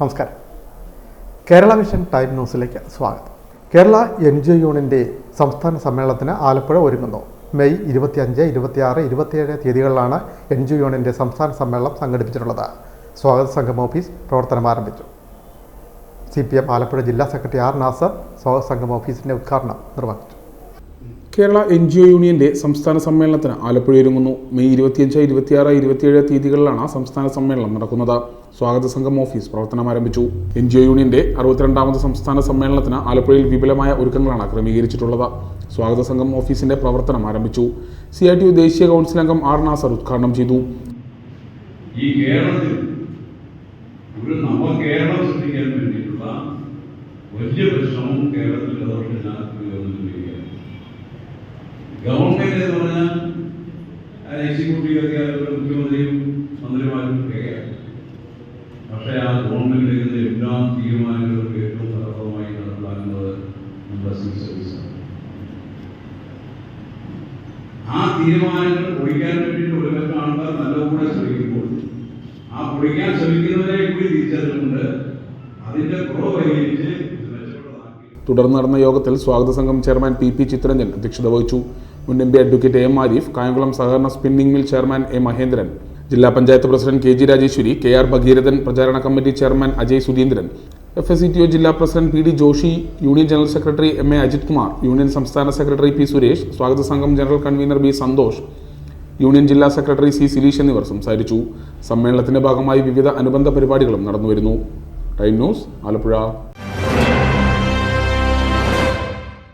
നമസ്കാരം. Kerala mission time ന്യൂസിലേക്ക് സ്വാഗതം. കേരള എൻ ജി ഒ യൂണിയന്റെ സംസ്ഥാന സമ്മേളനത്തിന് ആലപ്പുഴ ഒരുങ്ങുന്നു. മെയ് ഇരുപത്തിയഞ്ച് ഇരുപത്തിയാറ് ഇരുപത്തിയേഴ് തീയതികളിലാണ് എൻ ജി ഒ യൂണിയന്റെ സംസ്ഥാന സമ്മേളനം സംഘടിപ്പിച്ചിട്ടുള്ളത്. സ്വാഗത സംഘം ഓഫീസ് പ്രവർത്തനം ആരംഭിച്ചു. സി പി എം ആലപ്പുഴ ജില്ലാ സെക്രട്ടറി ആർ നാസർ സ്വാഗത സംഘം ഓഫീസിന്റെ ഉദ്ഘാടനം നിർവഹിച്ചു. കേരള എൻ ജി ഒ യൂണിയന്റെ സംസ്ഥാന സമ്മേളനത്തിന് ആലപ്പുഴ ഒരുങ്ങുന്നു. മെയ് ഇരുപത്തിയഞ്ച് ഇരുപത്തിയാറ് ഇരുപത്തിയേഴ് തീയതികളിലാണ് സംസ്ഥാന സമ്മേളനം നടക്കുന്നത്. സ്വാഗത സംഘം ഓഫീസ് പ്രവർത്തനം ആരംഭിച്ചു. എൻ ജി ഒ യൂണിയന്റെ അറുപത്തിരണ്ടാമത് സംസ്ഥാന സമ്മേളനത്തിന് ആലപ്പുഴയിൽ വിപുലമായ ഒരുക്കങ്ങളാണ് ക്രമീകരിച്ചിട്ടുള്ളത്. സ്വാഗത സംഘം ഓഫീസിന്റെ പ്രവർത്തനം ആരംഭിച്ചു. സി ഐ ടി യു ദേശീയ കൗൺസിൽ അംഗം ആർ നാസർ ഉദ്ഘാടനം ചെയ്തു. ഈ കേരളത്തിൽ ഒരു നവകേരളം സൃഷ്ടിക്കാൻ വേണ്ടിയിട്ടുള്ള വലിയ പരിശ്രമം കേരളത്തിൽ എന്ന് പറഞ്ഞാൽ എക്സിക്യൂട്ടീവ് അധികാരികളും മുഖ്യമന്ത്രിയും മന്ത്രിമാരും ഒക്കെയാണ്. പക്ഷേ ആ ഗവൺമെന്റ് എടുക്കുന്ന എല്ലാ തീരുമാനങ്ങളും ഏറ്റവും ഫലപ്രദമായി നടപ്പിലാക്കുന്നത് നമ്മുടെ സിവിൽ സർവീസാണ് ആ തീരുമാനങ്ങൾ പൊളിക്കാൻ വേണ്ടിയിട്ട് ഒരു പറ്റം ആൾക്കാർ നല്ലപോലെ ശ്രമിക്കുമ്പോൾ ആ പൊളിക്കാൻ ശ്രമിക്കുന്നവരെ കൂടി തിരിച്ചറിഞ്ഞുകൊണ്ട് അതിന്റെ കുറവ് തുടർന്ന് നടന്ന യോഗത്തിൽ സ്വാഗത സംഘം ചെയർമാൻ പി പി ചിത്രഞ്ജൻ അധ്യക്ഷത വഹിച്ചു. മുൻ M P advocate M Arif Kayamkulam സഹകരണ spinning mill chairman A Mahendran ജില്ലാ panchayat president K G Rajeshwari K R Bhagirathan പ്രചാരണ committee chairman Ajay Sudheendran. F S E ജില്ലാ president P D Joshi union general secretary M A Ajith Kumar union സംസ്ഥാന secretary P Suresh സ്വാഗത സംഘം general convener B Santhosh union ജില്ലാ secretary C Sileesh എന്നിവർ സംസാരിച്ചു. സമ്മേളനത്തിന്റെ ഭാഗമായി വിവിധ അനുബന്ധ പരിപാടികളും നടന്നുവരുന്നു. Time news Alappuzha.